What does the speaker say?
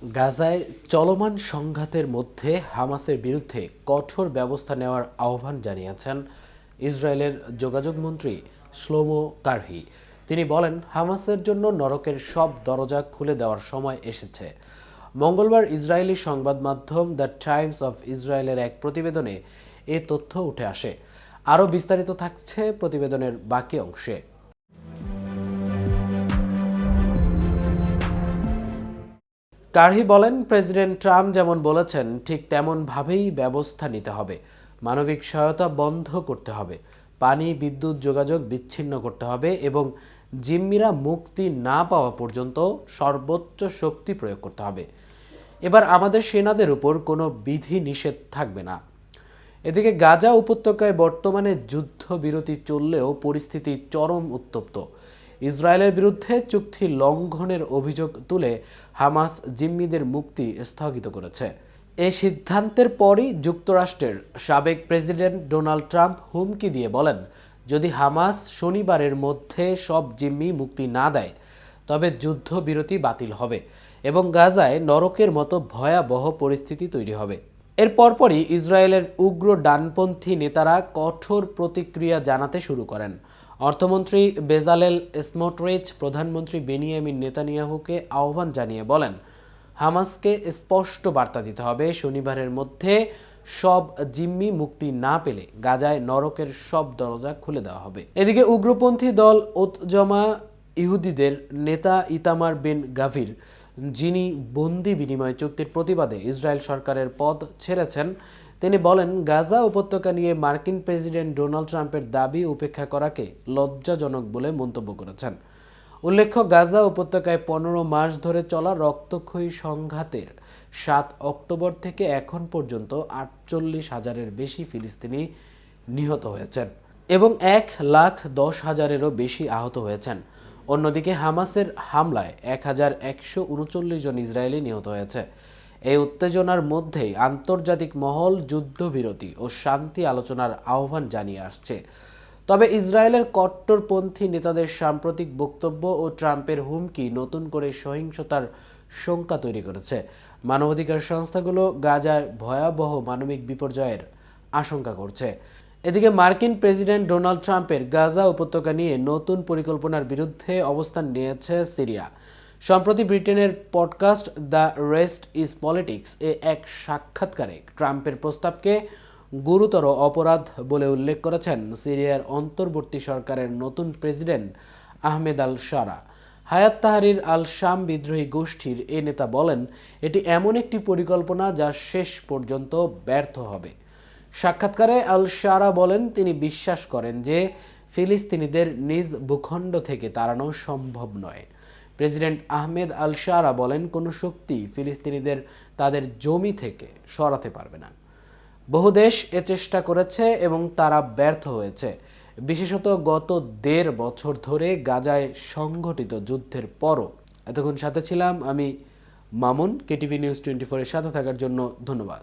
গাজায় চলমান সংঘাতের মধ্যে হামাসের বিরুদ্ধে কঠোর ব্যবস্থা নেওয়ার আহ্বান জানিয়েছেন ইসরায়েলের যোগাযোগ মন্ত্রী শ্লোমো কারহি তিনি বলেন, হামাসের জন্য নরকের সব দরজা খুলে দেওয়ার সময় এসেছে। মঙ্গলবার ইসরায়েলি সংবাদ মাধ্যম দ্য টাইমস অফ ইসরায়েলের এক প্রতিবেদনে এ তথ্য উঠে আসে। আরও বিস্তারিত থাকছে প্রতিবেদনের বাকি অংশে। কারহি বলেন, প্রেসিডেন্ট ট্রাম্প যেমন বলেছেন, ঠিক তেমনভাবেই ব্যবস্থা নিতে হবে। মানবিক সহায়তা বন্ধ করতে হবে। পানি, বিদ্যুৎ, যোগাযোগ বিচ্ছিন্ন করতে হবে এবং জিম্মিরা মুক্তি না পাওয়া পর্যন্ত সর্বোচ্চ শক্তি প্রয়োগ করতে হবে। এবার আমাদের সেনাদের উপর কোনো বিধি নিষেধ থাকবে না। এদিকে গাজা উপত্যকায় বর্তমানে যুদ্ধবিরতি চললেও পরিস্থিতি চরম উত্তপ্ত। ইসরায়েলের বিরুদ্ধে চুক্তি লঙ্ঘনের অভিযোগ তুলে হামাস জিম্মিদের মুক্তি স্থগিত করেছে। এই সিদ্ধান্তের পরই যুক্তরাষ্ট্রের সাবেক প্রেসিডেন্ট ডোনাল্ড ট্রাম্প হুমকি দিয়ে বলেন, যদি হামাস শনিবারের মধ্যে সব জিম্মি মুক্তি না দেয়, তবে যুদ্ধবিরতি বাতিল হবে এবং গাজায় নরকের মতো ভয়াবহ পরিস্থিতি তৈরি হবে। এর পরপরই ইসরায়েলের উগ্র ডানপন্থী নেতারা কঠোর প্রতিক্রিয়া জানাতে শুরু করেন। অর্থমন্ত্রী বেজালেল স্মোটরিচ প্রধানমন্ত্রী বেনিয়ামিন নেতানিয়াহুকে আহ্বান জানিয়ে বলেন, হামাসকে স্পষ্ট বার্তা দিতে হবে, শনিবারের মধ্যে সব জিম্মি মুক্তি না পেলে গাজায় নরকের সব দরজা খুলে দেওয়া হবে। এদিকে উগ্রপন্থী দল ওতজমা ইহুদিদের নেতা ইতামার বিন গাভির, যিনি বন্দি বিনিময় চুক্তির প্রতিবাদে ইসরায়েল সরকারের পদ ছেড়েছেন তিনি বলেন, গাজা উপত্যকা নিয়ে মার্কিন প্রেসিডেন্ট ডোনাল্ড ট্রাম্পের দাবি উপেক্ষা করাকে লজ্জাজনক বলে মন্তব্য করেছেন। উল্লেখ্য, গাজা উপত্যকায় পনেরো মাস ধরে চলা রক্তক্ষয়ী সংঘাতের সাত অক্টোবর থেকে এখন পর্যন্ত আটচল্লিশ হাজারের বেশি ফিলিস্তিনি নিহত হয়েছেন এবং এক লাখ দশ হাজারেরও বেশি আহত হয়েছেন। অন্যদিকে হামাসের হামলায় এক হাজার একশো উনচল্লিশ জন ইসরায়েলি নিহত হয়েছে। এই উত্তেজনার মধ্যেই আন্তর্জাতিক মহল যুদ্ধবিরতি ও শান্তি আলোচনার আহ্বান জানিয়ে আসছে। তবে ইসরায়েলের কট্টরপন্থী নেতাদের সাম্প্রতিক বক্তব্য ও ট্রাম্পের হুমকি নতুন করে সহিংসতার শঙ্কা তৈরি করেছে। মানবাধিকার সংস্থাগুলো গাজায় ভয়াবহ মানবিক বিপর্যয়ের আশঙ্কা করছে। এদিকে মার্কিন প্রেসিডেন্ট ডোনাল্ড ট্রাম্পের গাজা উপত্যকা নিয়ে নতুন পরিকল্পনার বিরুদ্ধে অবস্থান নিয়েছে সিরিয়া। সম্প্রতি ব্রিটেনের podcast the rest is politics এ এক সাক্ষাৎকারে ট্রাম্পের প্রস্তাবকে গুরুতর অপরাধ বলে উল্লেখ করেছেন সিরিয়ার অন্তর্বর্তী সরকারের নতুন প্রেসিডেন্ট আহমেদ আল সারা। হায়াত তাহারির আল শাম বিদ্রোহী গোষ্ঠীর এ নেতা বলেন, এটি এমন একটি পরিকল্পনা যা শেষ পর্যন্ত ব্যর্থ হবে। সাক্ষাৎকারে আল শারা বলেন, তিনি বিশ্বাস করেন যে ফিলিস্তিনিদের নিজ ভূখণ্ড থেকে তাড়ানো সম্ভব নয়। প্রেসিডেন্ট আহমেদ আল শারা বলেন, কোনো শক্তি ফিলিস্তিনিদের তাদের জমি থেকে সরাতে পারবে না। বহু দেশ এ চেষ্টা করেছে এবং তারা ব্যর্থ হয়েছে। বিশেষত গত দেড় বছর ধরে গাজায় সংঘটিত যুদ্ধের পরও। এতক্ষণ সাথে ছিলাম আমি মামুন, কেটিভি নিউজ টোয়েন্টি ফোরের সাথে থাকার জন্য ধন্যবাদ।